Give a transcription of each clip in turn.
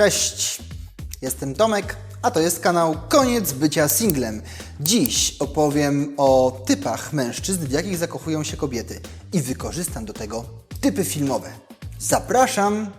Cześć, jestem Tomek, a to jest kanał Koniec Bycia Singlem. Dziś opowiem o typach mężczyzn, w jakich zakochują się kobiety i wykorzystam do tego typy filmowe. Zapraszam!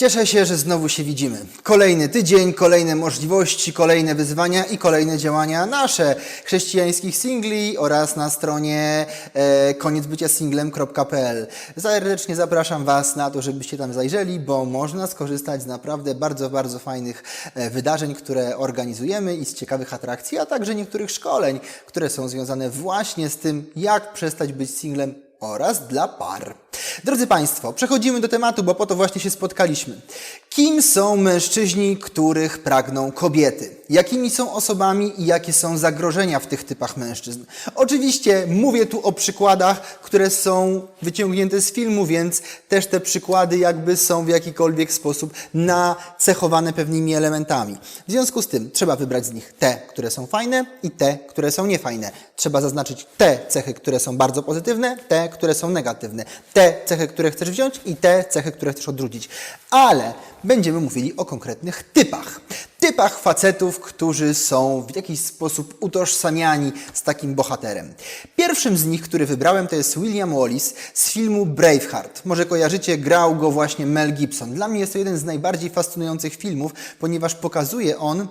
Cieszę się, że znowu się widzimy. Kolejny tydzień, kolejne możliwości, kolejne wyzwania i kolejne działania nasze, chrześcijańskich singli oraz na stronie e, koniecbyciasinglem.pl. Serdecznie zapraszam Was na to, żebyście tam zajrzeli, bo można skorzystać z naprawdę bardzo, bardzo fajnych e, wydarzeń, które organizujemy i z ciekawych atrakcji, a także niektórych szkoleń, które są związane właśnie z tym, jak przestać być singlem oraz dla par. Drodzy Państwo, przechodzimy do tematu, bo po to właśnie się spotkaliśmy. Kim są mężczyźni, których pragną kobiety? Jakimi są osobami i jakie są zagrożenia w tych typach mężczyzn? Oczywiście mówię tu o przykładach, które są wyciągnięte z filmu, więc też te przykłady jakby są w jakikolwiek sposób nacechowane pewnymi elementami. W związku z tym trzeba wybrać z nich te, które są fajne i te, które są niefajne. Trzeba zaznaczyć te cechy, które są bardzo pozytywne, te, które są negatywne, te cechy, które chcesz wziąć i te cechy, które chcesz odrzucić. Ale będziemy mówili o konkretnych typach. Typach facetów, którzy są w jakiś sposób utożsamiani z takim bohaterem. Pierwszym z nich, który wybrałem, to jest William Wallace z filmu Braveheart. Może kojarzycie, grał go właśnie Mel Gibson. Dla mnie jest to jeden z najbardziej fascynujących filmów, ponieważ pokazuje on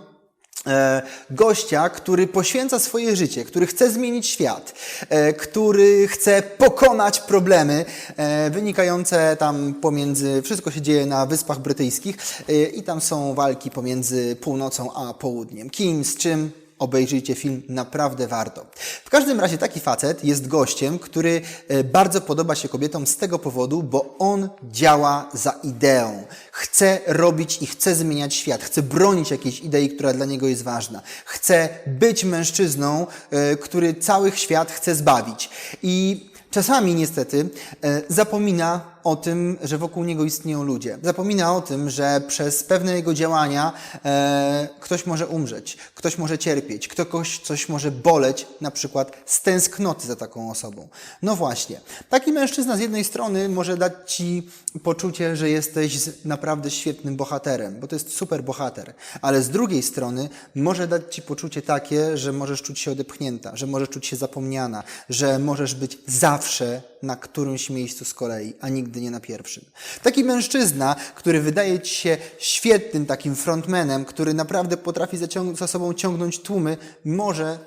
gościa, który poświęca swoje życie, który chce zmienić świat, e, który chce pokonać problemy e, wynikające tam pomiędzy, wszystko się dzieje na Wyspach Brytyjskich e, i tam są walki pomiędzy północą a południem. Kim, z czym, Obejrzyjcie film, naprawdę warto. W każdym razie taki facet jest gościem, który e, bardzo podoba się kobietom z tego powodu, bo on działa za ideą. Chce robić i chce zmieniać świat, chce bronić jakiejś idei, która dla niego jest ważna. Chce być mężczyzną, e, który cały świat chce zbawić. I czasami niestety e, zapomina o tym, że wokół niego istnieją ludzie. Zapomina o tym, że przez pewne jego działania e, ktoś może umrzeć, ktoś może cierpieć, ktoś coś może boleć, na przykład z tęsknoty za taką osobą. No właśnie, taki mężczyzna z jednej strony może dać ci poczucie, że jesteś naprawdę świetnym bohaterem, bo to jest super bohater, ale z drugiej strony może dać ci poczucie takie, że możesz czuć się odepchnięta, że możesz czuć się zapomniana, że możesz być zawsze na którymś miejscu z kolei, a nigdy nie na pierwszym. Taki mężczyzna, który wydaje ci się świetnym takim frontmanem, który naprawdę potrafi za sobą ciągnąć tłumy, może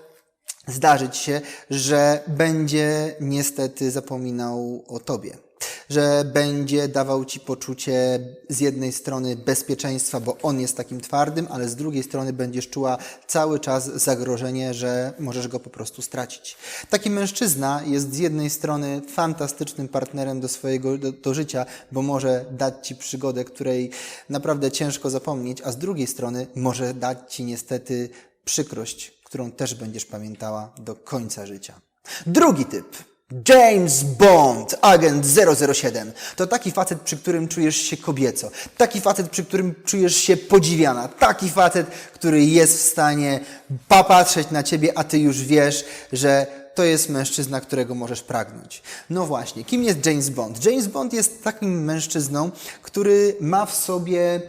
zdarzyć się, że będzie niestety zapominał o tobie. Że będzie dawał ci poczucie z jednej strony bezpieczeństwa, bo on jest takim twardym, ale z drugiej strony będziesz czuła cały czas zagrożenie, że możesz go po prostu stracić. Taki mężczyzna jest z jednej strony fantastycznym partnerem do swojego do, do życia, bo może dać ci przygodę, której naprawdę ciężko zapomnieć, a z drugiej strony może dać ci niestety przykrość, którą też będziesz pamiętała do końca życia. Drugi typ. James Bond, agent 007. To taki facet, przy którym czujesz się kobieco. Taki facet, przy którym czujesz się podziwiana. Taki facet, który jest w stanie popatrzeć na ciebie, a ty już wiesz, że to jest mężczyzna, którego możesz pragnąć. No właśnie, kim jest James Bond? James Bond jest takim mężczyzną, który ma w sobie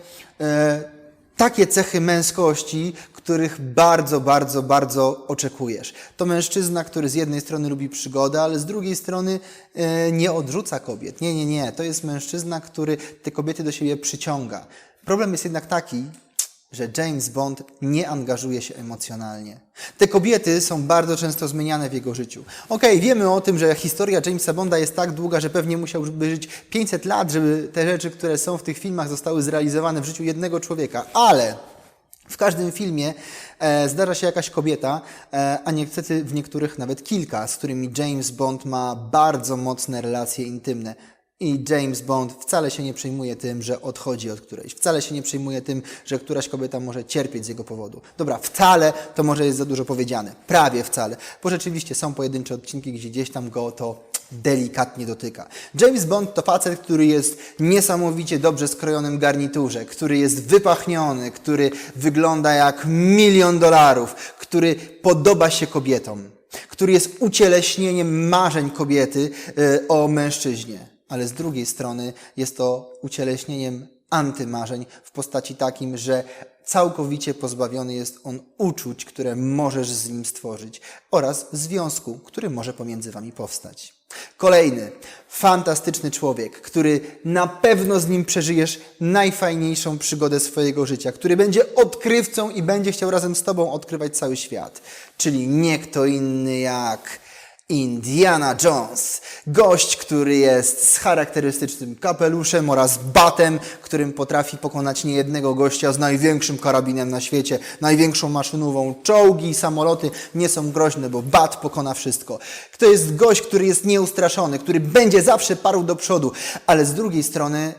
e, takie cechy męskości, których bardzo, bardzo, bardzo oczekujesz. To mężczyzna, który z jednej strony lubi przygodę, ale z drugiej strony e, nie odrzuca kobiet. Nie, nie, nie. To jest mężczyzna, który te kobiety do siebie przyciąga. Problem jest jednak taki, że James Bond nie angażuje się emocjonalnie. Te kobiety są bardzo często zmieniane w jego życiu. Okej, wiemy o tym, że historia Jamesa Bonda jest tak długa, że pewnie musiałby żyć 500 lat, żeby te rzeczy, które są w tych filmach, zostały zrealizowane w życiu jednego człowieka. Ale w każdym filmie e, zdarza się jakaś kobieta, e, a niestety w niektórych nawet kilka, z którymi James Bond ma bardzo mocne relacje intymne. I James Bond wcale się nie przejmuje tym, że odchodzi od którejś. Wcale się nie przejmuje tym, że któraś kobieta może cierpieć z jego powodu. Dobra, wcale to może jest za dużo powiedziane. Prawie wcale. Bo rzeczywiście są pojedyncze odcinki, gdzie gdzieś tam go to delikatnie dotyka. James Bond to facet, który jest niesamowicie dobrze skrojonym garniturze, który jest wypachniony, który wygląda jak milion dolarów, który podoba się kobietom, który jest ucieleśnieniem marzeń kobiety y, o mężczyźnie. Ale z drugiej strony jest to ucieleśnieniem antymarzeń w postaci takim, że całkowicie pozbawiony jest on uczuć, które możesz z nim stworzyć oraz związku, który może pomiędzy wami powstać. Kolejny fantastyczny człowiek, który na pewno z nim przeżyjesz najfajniejszą przygodę swojego życia, który będzie odkrywcą i będzie chciał razem z tobą odkrywać cały świat. Czyli nie kto inny jak Indiana Jones. Gość, który jest z charakterystycznym kapeluszem oraz batem, którym potrafi pokonać niejednego gościa z największym karabinem na świecie, największą maszynową. Czołgi, samoloty nie są groźne, bo bat pokona wszystko. To jest gość, który jest nieustraszony, który będzie zawsze parł do przodu, ale z drugiej strony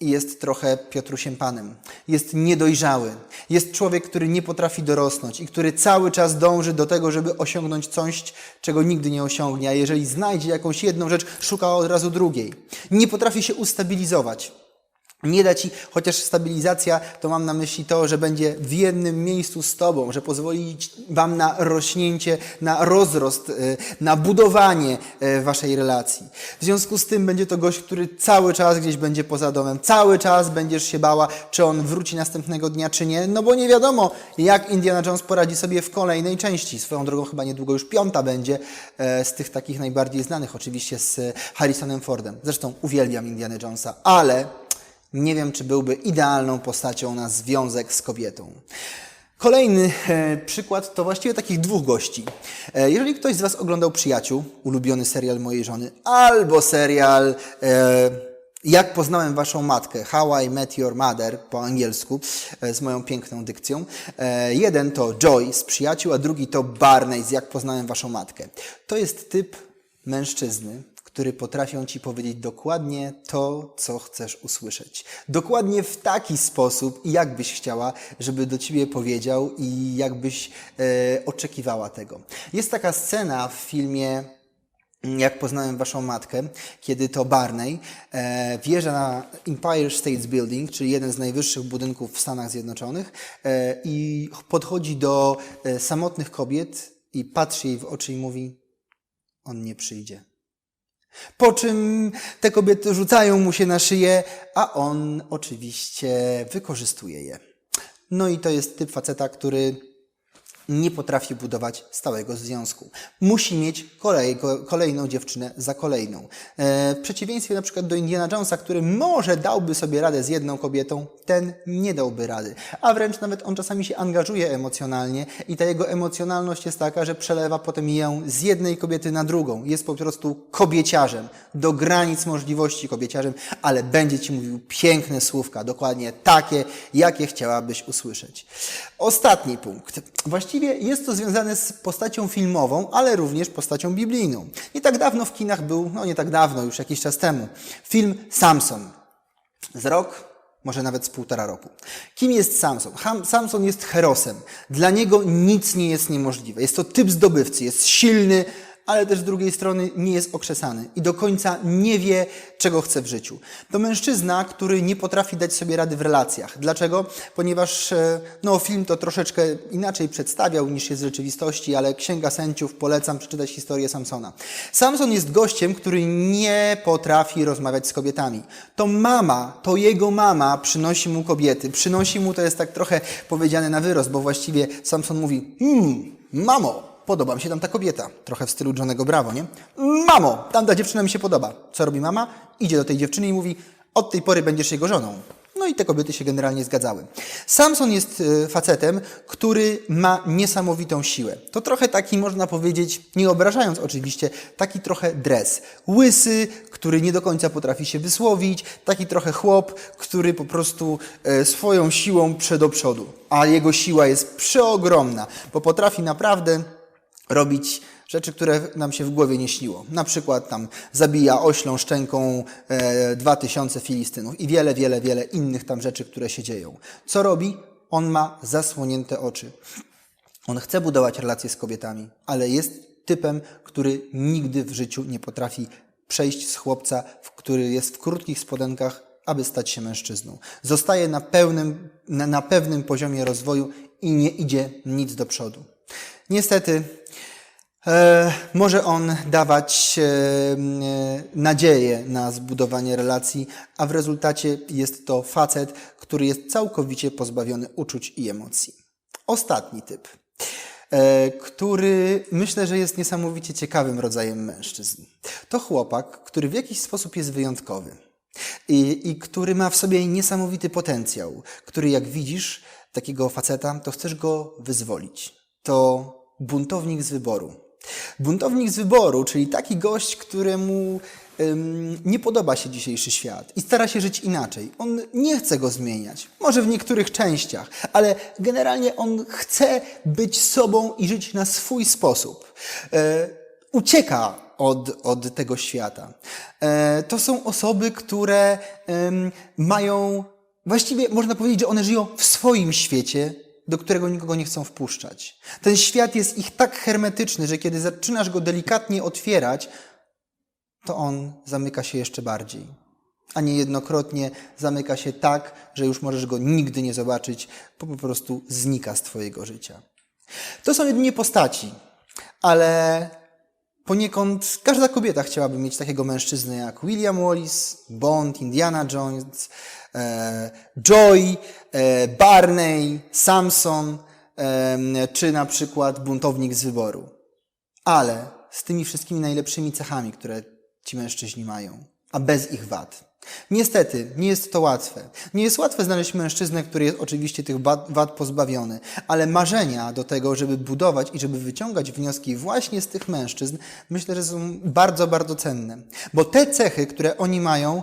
jest trochę Piotrusiem Panem. Jest niedojrzały. Jest człowiek, który nie potrafi dorosnąć i który cały czas dąży do tego, żeby osiągnąć coś, czego nigdy nie osiągnie. A jeżeli znajdzie jakąś jedną rzecz, szuka od razu drugiej. Nie potrafi się ustabilizować. Nie da ci, chociaż stabilizacja, to mam na myśli to, że będzie w jednym miejscu z tobą, że pozwoli wam na rośnięcie, na rozrost, y, na budowanie y, waszej relacji. W związku z tym będzie to gość, który cały czas gdzieś będzie poza domem, cały czas będziesz się bała, czy on wróci następnego dnia, czy nie, no bo nie wiadomo, jak Indiana Jones poradzi sobie w kolejnej części. Swoją drogą chyba niedługo już piąta będzie e, z tych takich najbardziej znanych, oczywiście z Harrisonem Fordem. Zresztą uwielbiam Indiana Jonesa, ale nie wiem, czy byłby idealną postacią na związek z kobietą. Kolejny e, przykład to właściwie takich dwóch gości. E, jeżeli ktoś z Was oglądał Przyjaciół, ulubiony serial mojej żony, albo serial e, Jak poznałem Waszą matkę, How I Met Your Mother po angielsku, z moją piękną dykcją. Jeden to Joy z Przyjaciół, a drugi to Barney z Jak poznałem Waszą matkę. To jest typ mężczyzny, który potrafią ci powiedzieć dokładnie to, co chcesz usłyszeć. Dokładnie w taki sposób, jak byś chciała, żeby do ciebie powiedział i jakbyś e, oczekiwała tego. Jest taka scena w filmie jak poznałem waszą matkę, kiedy to Barney e, wjeżdża na Empire State Building, czyli jeden z najwyższych budynków w Stanach Zjednoczonych e, i podchodzi do e, samotnych kobiet i patrzy jej w oczy i mówi on nie przyjdzie. Po czym te kobiety rzucają mu się na szyję, a on oczywiście wykorzystuje je. No i to jest typ faceta, który nie potrafi budować stałego związku. Musi mieć kolej, kolejną dziewczynę za kolejną. E, w przeciwieństwie na przykład do Indiana Jonesa, który może dałby sobie radę z jedną kobietą, ten nie dałby rady. A wręcz nawet on czasami się angażuje emocjonalnie i ta jego emocjonalność jest taka, że przelewa potem ją z jednej kobiety na drugą. Jest po prostu kobieciarzem, do granic możliwości kobieciarzem, ale będzie ci mówił piękne słówka, dokładnie takie, jakie chciałabyś usłyszeć. Ostatni punkt. Właściwie jest to związane z postacią filmową, ale również postacią biblijną. Nie tak dawno w kinach był, no nie tak dawno, już jakiś czas temu, film Samson. Z rok, może nawet z półtora roku. Kim jest Samson? Ham, Samson jest herosem. Dla niego nic nie jest niemożliwe. Jest to typ zdobywcy, jest silny, ale też z drugiej strony nie jest okrzesany i do końca nie wie, czego chce w życiu. To mężczyzna, który nie potrafi dać sobie rady w relacjach. Dlaczego? Ponieważ e, no, film to troszeczkę inaczej przedstawiał niż jest w rzeczywistości, ale Księga Sędziów polecam przeczytać historię Samsona. Samson jest gościem, który nie potrafi rozmawiać z kobietami. To mama, to jego mama przynosi mu kobiety. Przynosi mu, to jest tak trochę powiedziane na wyrost, bo właściwie Samson mówi, mmm, mamo, podoba mi się tam ta kobieta. Trochę w stylu Johnego Bravo, nie? Mamo, tamta dziewczyna mi się podoba. Co robi mama? Idzie do tej dziewczyny i mówi, od tej pory będziesz jego żoną. No i te kobiety się generalnie zgadzały. Samson jest y, facetem, który ma niesamowitą siłę. To trochę taki, można powiedzieć, nie obrażając oczywiście, taki trochę dres. Łysy, który nie do końca potrafi się wysłowić, taki trochę chłop, który po prostu e, swoją siłą prze do przodu. A jego siła jest przeogromna, bo potrafi naprawdę robić rzeczy, które nam się w głowie nie śniło. Na przykład tam zabija oślą szczęką e, dwa tysiące Filistynów i wiele, wiele, wiele innych tam rzeczy, które się dzieją. Co robi? On ma zasłonięte oczy. On chce budować relacje z kobietami, ale jest typem, który nigdy w życiu nie potrafi przejść z chłopca, który jest w krótkich spodenkach, aby stać się mężczyzną. Zostaje na, pełnym, na, na pewnym poziomie rozwoju i nie idzie nic do przodu. Niestety, E, może on dawać e, e, nadzieję na zbudowanie relacji, a w rezultacie jest to facet, który jest całkowicie pozbawiony uczuć i emocji. Ostatni typ, który myślę, że jest niesamowicie ciekawym rodzajem mężczyzn. To chłopak, który w jakiś sposób jest wyjątkowy i, i który ma w sobie niesamowity potencjał, który jak widzisz takiego faceta, to chcesz go wyzwolić. To buntownik z wyboru. Buntownik z wyboru, czyli taki gość, któremu nie podoba się dzisiejszy świat i stara się żyć inaczej. On nie chce go zmieniać, może w niektórych częściach, ale generalnie on chce być sobą i żyć na swój sposób. E, ucieka od, od tego świata. E, to są osoby, które mają, właściwie można powiedzieć, że one żyją w swoim świecie, do którego nikogo nie chcą wpuszczać. Ten świat jest ich tak hermetyczny, że kiedy zaczynasz go delikatnie otwierać, to on zamyka się jeszcze bardziej. A niejednokrotnie zamyka się tak, że już możesz go nigdy nie zobaczyć, bo po prostu znika z Twojego życia. To są jedynie postaci, ale poniekąd każda kobieta chciałaby mieć takiego mężczyznę jak William Wallace, Bond, Indiana Jones, e, Joy, e, Barney, Samson, czy na przykład buntownik z wyboru. Ale z tymi wszystkimi najlepszymi cechami, które ci mężczyźni mają, a bez ich wad. Niestety, nie jest to łatwe. Nie jest łatwe znaleźć mężczyznę, który jest oczywiście tych wad, pozbawiony, ale marzenia do tego, żeby budować i żeby wyciągać wnioski właśnie z tych mężczyzn, myślę, że są bardzo, bardzo cenne. Bo te cechy, które oni mają,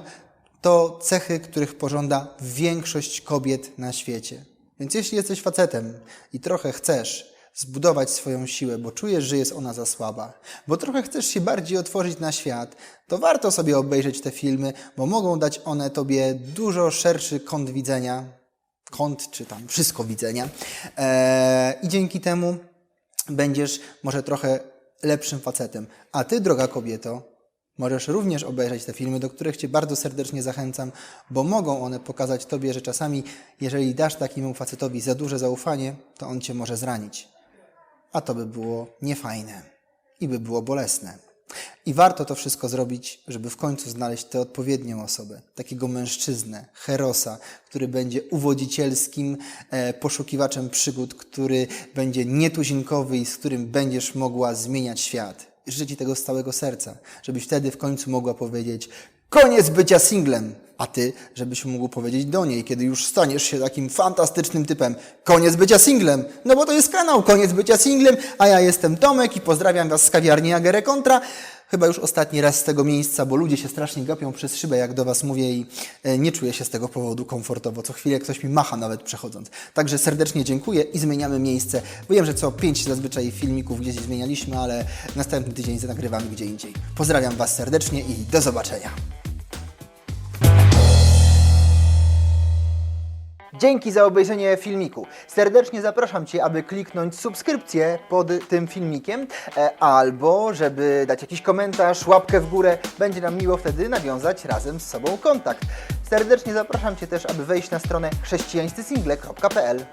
to cechy, których pożąda większość kobiet na świecie. Więc jeśli jesteś facetem i trochę chcesz zbudować swoją siłę, bo czujesz, że jest ona za słaba, bo trochę chcesz się bardziej otworzyć na świat, to warto sobie obejrzeć te filmy, bo mogą dać one tobie dużo szerszy kąt widzenia, kąt czy tam wszystko widzenia. Eee, I dzięki temu będziesz może trochę lepszym facetem. A ty, droga kobieto, Możesz również obejrzeć te filmy, do których Cię bardzo serdecznie zachęcam, bo mogą one pokazać Tobie, że czasami, jeżeli dasz takiemu facetowi za duże zaufanie, to on Cię może zranić. A to by było niefajne i by było bolesne. I warto to wszystko zrobić, żeby w końcu znaleźć tę odpowiednią osobę, takiego mężczyznę, herosa, który będzie uwodzicielskim e, poszukiwaczem przygód, który będzie nietuzinkowy i z którym będziesz mogła zmieniać świat. Życzę Ci tego z całego serca, żebyś wtedy w końcu mogła powiedzieć koniec bycia singlem, a Ty, żebyś mógł powiedzieć do niej, kiedy już staniesz się takim fantastycznym typem, koniec bycia singlem, no bo to jest kanał koniec bycia singlem, a ja jestem Tomek i pozdrawiam Was z kawiarni Agere Contra. Chyba już ostatni raz z tego miejsca, bo ludzie się strasznie gapią przez szybę, jak do Was mówię i e, nie czuję się z tego powodu komfortowo. Co chwilę ktoś mi macha nawet przechodząc. Także serdecznie dziękuję i zmieniamy miejsce. Wiem, że co pięć zazwyczaj filmików gdzieś zmienialiśmy, ale następny tydzień nagrywamy gdzie indziej. Pozdrawiam Was serdecznie i do zobaczenia. Dzięki za obejrzenie filmiku. Serdecznie zapraszam Cię, aby kliknąć subskrypcję pod tym filmikiem, e, albo żeby dać jakiś komentarz, łapkę w górę. Będzie nam miło wtedy nawiązać razem z sobą kontakt. Serdecznie zapraszam Cię też, aby wejść na stronę chrześcijańscysingle.pl.